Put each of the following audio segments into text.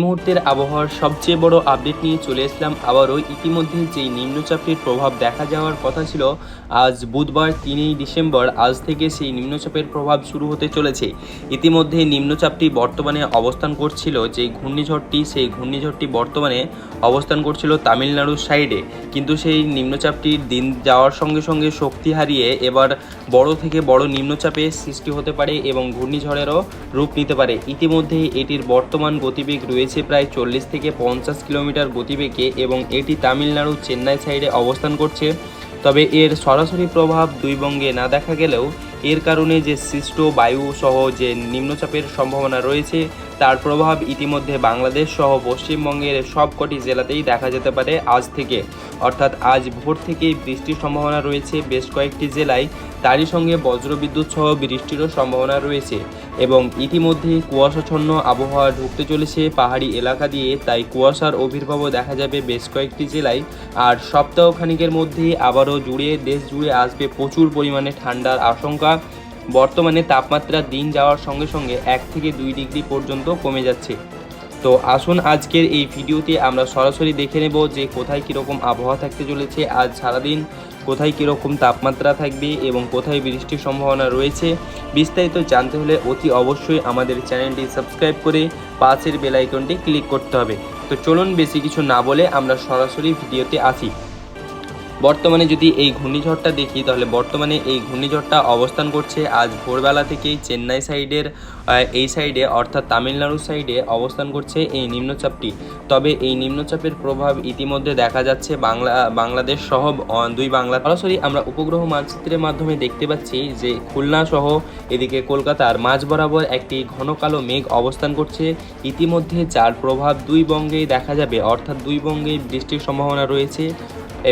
মুহূর্তের আবহাওয়ার সবচেয়ে বড় আপডেট নিয়ে চলে আসলাম আবারও। ইতিমধ্যে যেই নিম্নচাপটির প্রভাব দেখা যাওয়ার কথা ছিল, আজ বুধবার তিনই ডিসেম্বর, আজ থেকে সেই নিম্নচাপের প্রভাব শুরু হতে চলেছে। ইতিমধ্যে নিম্নচাপটি বর্তমানে অবস্থান করছিল যেই ঘূর্ণিঝড়টি, সেই ঘূর্ণিঝড়টি বর্তমানে অবস্থান করছিল তামিলনাড়ুর সাইডে। কিন্তু সেই নিম্নচাপটির দিন যাওয়ার সঙ্গে সঙ্গে শক্তি হারিয়ে এবার বড় থেকে বড় নিম্নচাপের সৃষ্টি হতে পারে এবং ঘূর্ণিঝড়েরও রূপ নিতে পারে। ইতিমধ্যে এটির বর্তমান গতিবেগ রয়েছে প্রায় চল্লিশ থেকে পঞ্চাশ কিলোমিটার গতিবেগে এবং এটি তামিলনাড়ু চেন্নাই সাইডে অবস্থান করছে। তবে এর সরাসরি প্রভাব দুই বঙ্গে না দেখা গেলেও এর কারণে যে সৃষ্ট বায়ু সহ যে নিম্নচাপের সম্ভাবনা রয়েছে, তার প্রভাব ইতিমধ্যে বাংলাদেশ সহ পশ্চিমবঙ্গের সবকটি জেলাতেই দেখা যেতে পারে আজ থেকে। অর্থাৎ আজ ভোর থেকেই বৃষ্টির সম্ভাবনা রয়েছে। বেশ কয়েকটি জেলায় তারই সঙ্গে বজ্রবিদ্যুৎ সহ বৃষ্টিরও সম্ভাবনা রয়েছে এবং ইতিমধ্যে কুয়াশাচ্ছন্ন আবহাওয়া ঢুকতে চলেছে পাহাড়ি এলাকা দিয়ে, তাই কুয়াশার আবির্ভাবও দেখা যাবে বেশ কয়েকটি জেলায়। আর সপ্তাহখানিকের মধ্যে আবারও জুড়ে, দেশ জুড়ে আসবে প্রচুর পরিমাণে ঠান্ডার আশঙ্কা। বর্তমানে তাপমাত্রা দিন যাওয়ার সঙ্গে সঙ্গে এক থেকে দুই ডিগ্রি পর্যন্ত কমে যাচ্ছে। তো আসুন আজকের এই ভিডিওতে আমরা সরাসরি দেখে নেব যে কোথায় কীরকম আবহাওয়া থাকতে চলেছে আজ সারাদিন, কোথায় কীরকম তাপমাত্রা থাকবে এবং কোথায় বৃষ্টির সম্ভাবনা রয়েছে বিস্তারিত জানতে হলে অতি অবশ্যই আমাদের চ্যানেলটি সাবস্ক্রাইব করে পাশের বেলাইকনটি ক্লিক করতে হবে। তো চলুন বেশি কিছু না বলে আমরা সরাসরি ভিডিওতে আসি। বর্তমানে যদি এই ঘূর্ণিঝড়টা দেখি, তাহলে বর্তমানে এই ঘূর্ণিঝড়টা অবস্থান করছে আজ ভোরবেলা থেকেই চেন্নাই সাইডের এই সাইডে, অর্থাৎ তামিলনাড়ু সাইডে অবস্থান করছে এই নিম্নচাপটি। তবে এই নিম্নচাপের প্রভাব ইতিমধ্যে দেখা যাচ্ছে বাংলা, বাংলাদেশ সহ দুই বাংলা। সরাসরি আমরা উপগ্রহ মানচিত্রের মাধ্যমে দেখতে পাচ্ছি যে খুলনা সহ এদিকে কলকাতার মাঝ বরাবর একটি ঘন কালো মেঘ অবস্থান করছে। ইতিমধ্যে যার প্রভাব দুই বঙ্গেই দেখা যাবে, অর্থাৎ দুই বঙ্গেই বৃষ্টির সম্ভাবনা রয়েছে।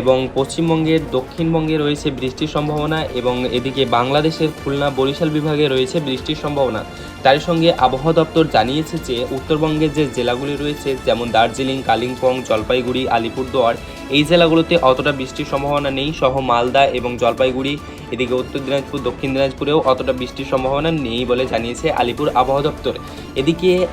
এবং পশ্চিমবঙ্গের দক্ষিণবঙ্গে রয়েছে বৃষ্টির সম্ভাবনা এবং এদিকে বাংলাদেশের খুলনা বরিশাল বিভাগে রয়েছে বৃষ্টির সম্ভাবনা। তার সঙ্গে আবহাওয়া দপ্তর জানিয়েছে যে উত্তরবঙ্গের যে জেলাগুলি রয়েছে, যেমন দার্জিলিং, কালিম্পং, জলপাইগুড়ি, আলিপুরদুয়ার, এই জেলাগুলোতে অতটা বৃষ্টির সম্ভাবনা নেই। সহ মালদা এবং জলপাইগুড়ি, এদিকে উত্তর দিনাজপুর, দক্ষিণ দিনাজপুরেও অতটা বৃষ্টির সম্ভাবনা নেই বলে জানিয়েছে আলিপুর আবহাওয়া দপ্তর। এদিকে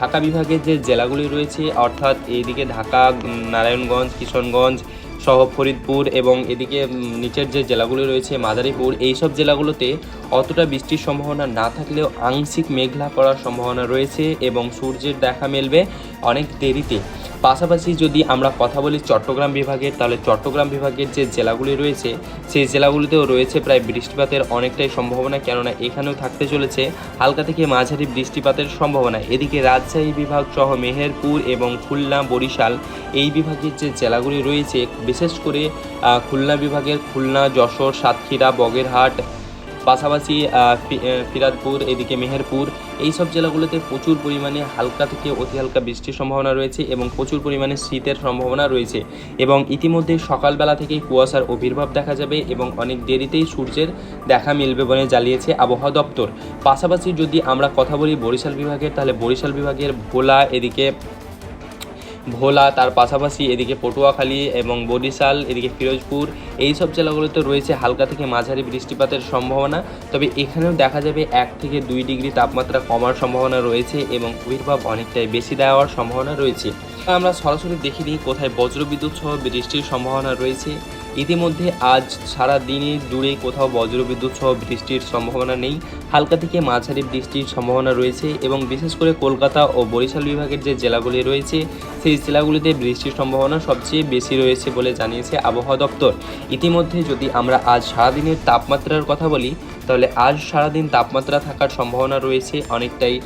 ঢাকা বিভাগের যে জেলাগুলি রয়েছে, অর্থাৎ এদিকে ঢাকা নারায়ণগঞ্জ, কিশনগঞ্জ সহ ফরিদপুর এবং এদিকে নিচের যে জেলাগুলি রয়েছে, মাদারীপুর, এইসব জেলাগুলোতে অতটা বৃষ্টির সম্ভাবনা না থাকলেও আংশিক মেঘলা করার সম্ভাবনা রয়েছে এবং সূর্যের দেখা মেলবে অনেক দেরিতে। পাশাপাশি যদি আমরা কথা বলি চট্টগ্রাম বিভাগের, তাহলে চট্টগ্রাম বিভাগের যে জেলাগুলি রয়েছে, সেই জেলাগুলিতেও রয়েছে প্রায় বৃষ্টিপাতের অনেকটাই সম্ভাবনা, কেননা এখানেও থাকতে চলেছে হালকা থেকে মাঝারি বৃষ্টিপাতের সম্ভাবনা। এদিকে রাজশাহী বিভাগ সহ মেহেরপুর এবং খুলনা, বরিশাল এই বিভাগের যে জেলাগুলি রয়েছে, বিশেষ করে খুলনা বিভাগের খুলনা, যশোর, সাতক্ষীরা, বগেরহাট পাশাপাশি ফিরাদপুর, এদিকে মেহেরপুর এই সব জেলাগুলোতে প্রচুর পরিমাণে হালকা থেকে অতি হালকা বৃষ্টির সম্ভাবনা রয়েছে এবং প্রচুর পরিমাণে শীতের সম্ভাবনা রয়েছে। এবং ইতিমধ্যে সকালবেলা থেকেই কুয়াশার আবির্ভাব দেখা যাবে এবং অনেক দেরিতেই সূর্যের দেখা মিলবে বলে জানিয়েছে আবহাওয়া দপ্তর। পাশাপাশি যদি আমরা কথা বলি বরিশাল বিভাগের, তাহলে বরিশাল বিভাগের ভোলা, এদিকে ভোলা, তার পাশাপাশি এদিকে পটুয়াখালী এবং বরিশাল, এদিকে ফিরোজপুর এই সব জেলাগুলোতে রয়েছে হালকা থেকে মাঝারি বৃষ্টিপাতের সম্ভাবনা। তবে এখানেও দেখা যাবে এক থেকে দুই ডিগ্রি তাপমাত্রা কমার সম্ভাবনা রয়েছে এবং আবির্ভাব অনেকটাই বেশি দেওয়ার সম্ভাবনা রয়েছে। আমরা সরাসরি দেখে নিই কোথায় বজ্রবিদ্যুৎ সহ বৃষ্টির সম্ভাবনা রয়েছে। ইতিমধ্যে আজ সারা দিনে জুড়ে কোথাও বজ্রবিদ্যুৎ সহ বৃষ্টির সম্ভাবনা নেই। হালকা থেকে মাঝারি বৃষ্টির সম্ভাবনা রয়েছে এবং বিশেষ করে কলকাতা ও বরিশাল বিভাগের যে জেলাগুলি রয়েছে, সেই জেলাগুলিতে বৃষ্টির সম্ভাবনা সবচেয়ে বেশি রয়েছে বলে জানিয়েছে আবহাওয়া দপ্তর। ইতিমধ্যে যদি আমরা আজ সারাদিনের তাপমাত্রার কথা বলি, তাহলে আজ সারাদিন তাপমাত্রা থাকার সম্ভাবনা রয়েছে অনেকটাই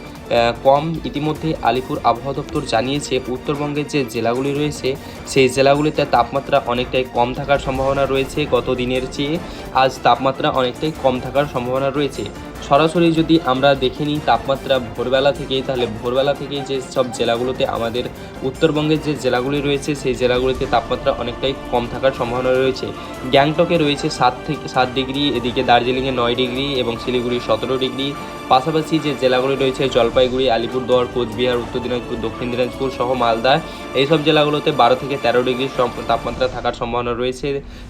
কম। ইতিমধ্যে আলিপুর আবহাওয়া দপ্তর জানিয়েছে, উত্তরবঙ্গের যে জেলাগুলি রয়েছে, সেই জেলাগুলিতে তাপমাত্রা অনেকটাই কম থাকার সম্ভাবনা রয়েছে গত দিনের চেয়ে। আজ তাপমাত্রা অনেকটাই কম থাকার সম্ভাবনা রয়েছে। সরাসরি যদি আমরা দেখে নিই তাপমাত্রা ভোরবেলা থেকেই, তাহলে ভোরবেলা থেকেই যে সব জেলাগুলোতে আমাদের উত্তরবঙ্গের যে জেলাগুলি রয়েছে, সেই জেলাগুলিতে তাপমাত্রা অনেকটাই কম থাকার সম্ভাবনা রয়েছে। গ্যাংটকে রয়েছে সাত থেকে সাত ডিগ্রি, এদিকে দার্জিলিংয়ে নয় ডিগ্রি এবং শিলিগুড়ি সতেরো ডিগ্রি পাশাপাশি যে জেলাগুলি রয়েছে জলপাইগুড়ি, আলিপুরদুয়ার, কোচবিহার, উত্তর দিনাজপুর, দক্ষিণ দিনাজপুর সহ মালদা, এইসব জেলাগুলোতে বারো থেকে তেরো ডিগ্রি তাপমাত্রা থাকার সম্ভাবনা রয়েছে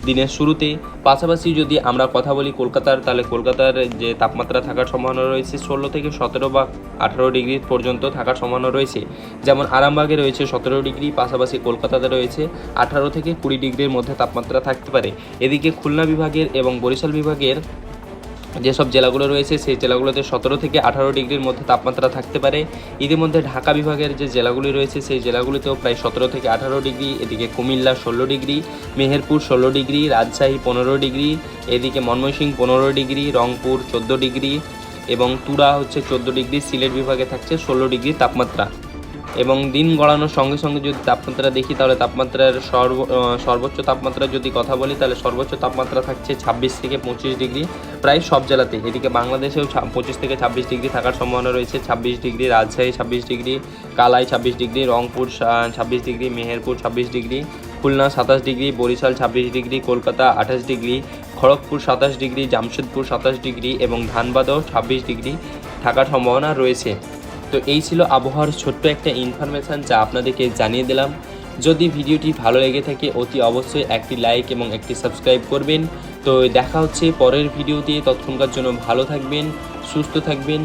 দিনের শুরুতে। পাশাপাশি যদি আমরা কথা বলি কলকাতার, তাহলে কলকাতার যে তাপমাত্রা থাকার সম্ভাবনা রয়েছে ষোলো থেকে সতেরো বা আঠারো ডিগ্রি পর্যন্ত থাকার সম্ভাবনা রয়েছে। যেমন আরামবাগে রয়েছে সতেরো ডিগ্রি, পাশাপাশি কলকাতাতে রয়েছে আঠারো থেকে কুড়ি ডিগ্রির মধ্যে তাপমাত্রা থাকতে পারে। এদিকে খুলনা বিভাগের এবং বরিশাল বিভাগের যেসব জেলাগুলো রয়েছে, সেই জেলাগুলোতে সতেরো থেকে আঠারো ডিগ্রির মধ্যে তাপমাত্রা থাকতে পারে। ইতিমধ্যে ঢাকা বিভাগের যে জেলাগুলি রয়েছে, সেই জেলাগুলিতেও প্রায় সতেরো থেকে আঠারো ডিগ্রি, এদিকে কুমিল্লা ষোলো ডিগ্রি, মেহেরপুর ষোলো ডিগ্রি, রাজশাহী পনেরো ডিগ্রি, এদিকে ময়মনসিংহ পনেরো ডিগ্রি, রংপুর চোদ্দ ডিগ্রি এবং তুরা হচ্ছে চোদ্দ ডিগ্রি, সিলেট বিভাগে থাকছে ষোলো ডিগ্রি তাপমাত্রা। এবং দিন গড়ানোর সঙ্গে সঙ্গে যদি তাপমাত্রা দেখি, তাহলে তাপমাত্রার সর্ব সর্বোচ্চ তাপমাত্রা যদি কথা বলি, তাহলে সর্বোচ্চ তাপমাত্রা থাকছে ছাব্বিশ থেকে পঁচিশ ডিগ্রি প্রায় সব জেলাতে। এদিকে বাংলাদেশেও পঁচিশ থেকে ছাব্বিশ ডিগ্রি থাকার সম্ভাবনা রয়েছে। ছাব্বিশ ডিগ্রি রাজশাহী ছাব্বিশ ডিগ্রি, কালাই ছাব্বিশ ডিগ্রি, রংপুর ছাব্বিশ ডিগ্রি, মেহেরপুর ছাব্বিশ ডিগ্রি, খুলনা সাতাশ ডিগ্রি, বরিশাল ছাব্বিশ ডিগ্রি, কলকাতা আঠাশ ডিগ্রি, খড়গপুর সাতাশ ডিগ্রি, জামশেদপুর সাতাশ ডিগ্রি এবং ধানবাদও ছাব্বিশ ডিগ্রি থাকার সম্ভাবনা রয়েছে। তো এই ছিল আবহাওয়ার ছোট্ট একটা ইনফরমেশান যা আপনাদেরকে জানিয়ে দিলাম। যদি ভিডিওটি ভালো লেগে থাকে, অতি অবশ্যই একটি লাইক এবং একটি সাবস্ক্রাইব করবেন। তো দেখা হচ্ছে পরের ভিডিওতে। তৎক্ষণকার জন্য ভালো থাকবেন, সুস্থ থাকবেন।